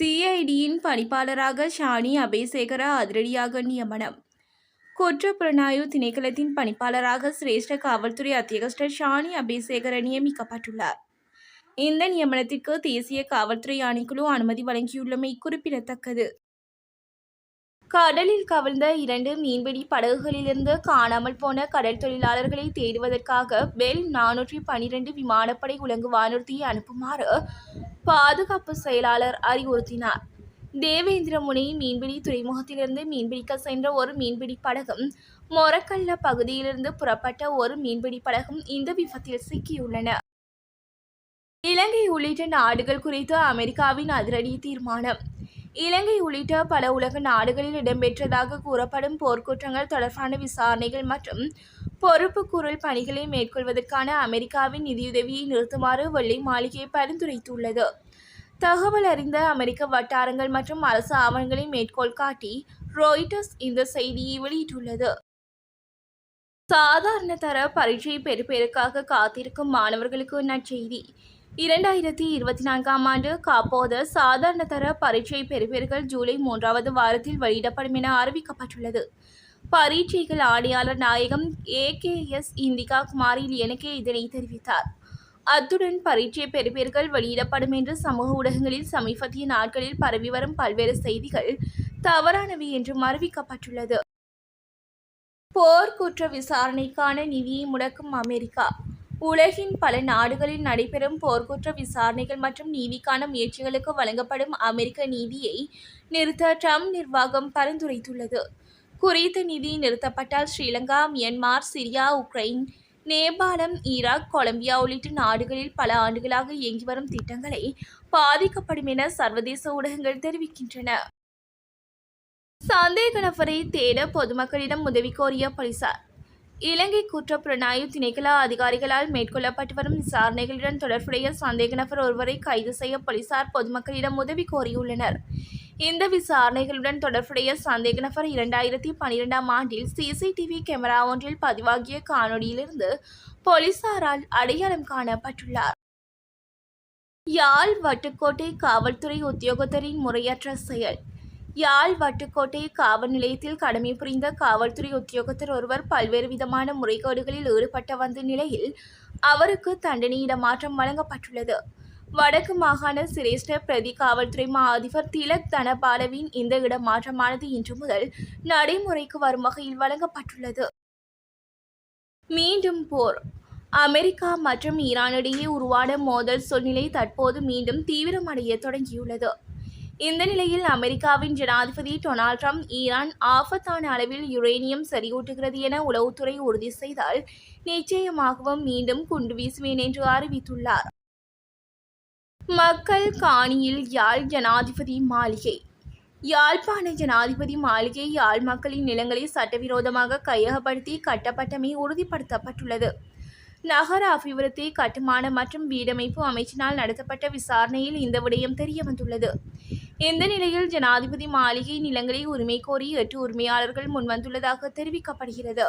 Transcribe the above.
சிஐடியின் பணிப்பாளராக ஷானி அபேசேகர அதிரடியாக நியமனம். குற்றப்புலனாய்வு திணைக்களத்தின் பணிப்பாளராக சிரேஷ்ட காவல்துறை அத்தியகஸ்டர் ஷானி அபேசேகர நியமிக்கப்பட்டுள்ளார். இந்த நியமனத்திற்கு தேசிய காவல்துறை ஆணைக்குழு அனுமதி வழங்கியுள்ளமை குறிப்பிடத்தக்கது. கடலில் கவிழ்ந்த இரண்டு மீன்பிடி படகுகளிலிருந்து காணாமல் போன கடல் தொழிலாளர்களை தேடுவதற்காக பெல் நானூற்றி பனிரெண்டு விமானப்படை உலங்கு வானூர்த்தியை அனுப்புமாறு பாதுகாப்பு செயலாளர் அறிவுறுத்தினார். தேவேந்திரமுனை மீன்பிடி துறைமுகத்திலிருந்து மீன்பிடிக்க சென்ற ஒரு மீன்பிடி படகும் மொரக்கல்ல பகுதியிலிருந்து புறப்பட்ட ஒரு மீன்பிடி படகும் இந்த விபத்தில் சிக்கியுள்ளன. இலங்கை உள்ளிட்ட நாடுகள் குறித்து அமெரிக்காவின் அதிரடி தீர்மானம் இலங்கை உள்ளிட்ட பல உலக நாடுகளில் இடம்பெற்றதாக கூறப்படும் போர்க்குற்றங்கள் தொடர்பான விசாரணைகள் மற்றும் பொறுப்புக்கூறல் பணிகளை மேற்கொள்வதற்கான அமெரிக்காவின் நிதியுதவியை நிறுத்துமாறு வெள்ளை மாளிகை பரிந்துரைத்துள்ளது. தகவல் அறிந்த அமெரிக்க வட்டாரங்கள் மற்றும் அரசு ஆவணங்களை மேற்கோள் காட்டி ரோய்டர்ஸ் இந்த செய்தியை வெளியிட்டுள்ளது. சாதாரண தர பரீட்சை பெறுபேருக்காக காத்திருக்கும் மாணவர்களுக்கு நற்செய்தி. இரண்டாயிரத்தி இருபத்தி நான்காம் ஆண்டு காப்போது சாதாரண தர பரீட்சை பெறுவீர்கள் ஜூலை மூன்றாவது வாரத்தில் வெளியிடப்படும் என அறிவிக்கப்பட்டுள்ளது. பரீட்சைகள் ஆணையாளர் நாயகம் ஏ கே எஸ் இந்திகா குமாரில் எனக்கே இதனை தெரிவித்தார். அத்துடன் பரீட்சை பெறுவீர்கள் வெளியிடப்படும் என்று சமூக ஊடகங்களில் சமீபத்திய நாட்களில் பரவி வரும் பல்வேறு செய்திகள் தவறானவை என்றும் அறிவிக்கப்பட்டுள்ளது. போர்க்குற்ற விசாரணைக்கான நிதியை முடக்கும் அமெரிக்கா. உலகின் பல நாடுகளில் நடைபெறும் போர்க்குற்ற விசாரணைகள் மற்றும் நீதிக்கான முயற்சிகளுக்கு வழங்கப்படும் அமெரிக்க நீதியை நிறுத்த ட்ரம்ப் நிர்வாகம் பரிந்துரைத்துள்ளது. குறித்த நிதி நிறுத்தப்பட்டால் ஸ்ரீலங்கா மியான்மர் சிரியா உக்ரைன் நேபாளம் ஈராக் கொலம்பியா உள்ளிட்ட நாடுகளில் பல ஆண்டுகளாக இயங்கி வரும் திட்டங்களை பாதிக்கப்படும் என சர்வதேச ஊடகங்கள் தெரிவிக்கின்றன. சந்தேக நபரை தேட பொதுமக்களிடம் உதவி கோரிய போலீசார் இலங்கை குற்றப்புலனாய்வு திணைக்கள அதிகாரிகளால் மேற்கொள்ளப்பட்டு வரும் விசாரணைகளுடன் தொடர்புடைய சந்தேக நபர் ஒருவரை கைது செய்ய போலீசார் பொதுமக்களிடம் உதவி கோரியுள்ளனர். இந்த விசாரணைகளுடன் தொடர்புடைய சந்தேக நபர் இரண்டாயிரத்தி பனிரெண்டாம் ஆண்டில் சிசிடிவி கேமரா ஒன்றில் பதிவாகிய காணொலியிலிருந்து போலீசாரால் அடையாளம் காணப்பட்டுள்ளார். யாழ் வட்டுக்கோட்டை காவல்துறை உத்தியோகத்தரின் முறையற்ற செயல். யாழ் வட்டுக்கோட்டை காவல் நிலையத்தில் கடமை புரிந்த காவல்துறை உத்தியோகத்தர் ஒருவர் பல்வேறு விதமான முறைகேடுகளில் ஈடுபட்ட வந்த நிலையில் அவருக்கு தண்டனை இடமாற்றம் வழங்கப்பட்டுள்ளது. வடக்கு மாகாண சிரேஷ்ட பிரதி காவல்துறை மா அதிபர் திலக் தனபாலவின் இந்த இடமாற்றமானது இன்று முதல் நடைமுறைக்கு வரும் வகையில் வழங்கப்பட்டுள்ளது. மீண்டும் போர். அமெரிக்கா மற்றும் ஈரானிடையே உருவான மோதல் சூழ்நிலை தற்போது மீண்டும் தீவிரமடைய தொடங்கியுள்ளது. இந்த நிலையில் அமெரிக்காவின் ஜனாதிபதி டொனால்ட் ட்ரம்ப் ஈரான் ஆபத்தான அளவில் யுரேனியம் சரியூட்டுகிறது என உளவுத்துறை உறுதி செய்தால் நிச்சயமாகவும் மீண்டும் குண்டு வீசுவேன் என்று அறிவித்துள்ளார். மக்கள் காணியில் யாழ் ஜனாதிபதி மாளிகை. யாழ்ப்பாண ஜனாதிபதி மாளிகை யாழ் மக்களின் நிலங்களை சட்டவிரோதமாக கையகப்படுத்தி கட்டப்பட்டமை உறுதிப்படுத்தப்பட்டுள்ளது. நகர அபிவிருத்தி கட்டுமான மற்றும் வீடமைப்பு அமைச்சினால் நடத்தப்பட்ட விசாரணையில் இந்த விடயம் தெரியவந்துள்ளது. இந்த நிலையில் ஜனாதிபதி மாளிகை நிலங்களை உரிமை கோரி எட்டு உரிமையாளர்கள் முன்வந்துள்ளதாக தெரிவிக்கப்படுகிறது.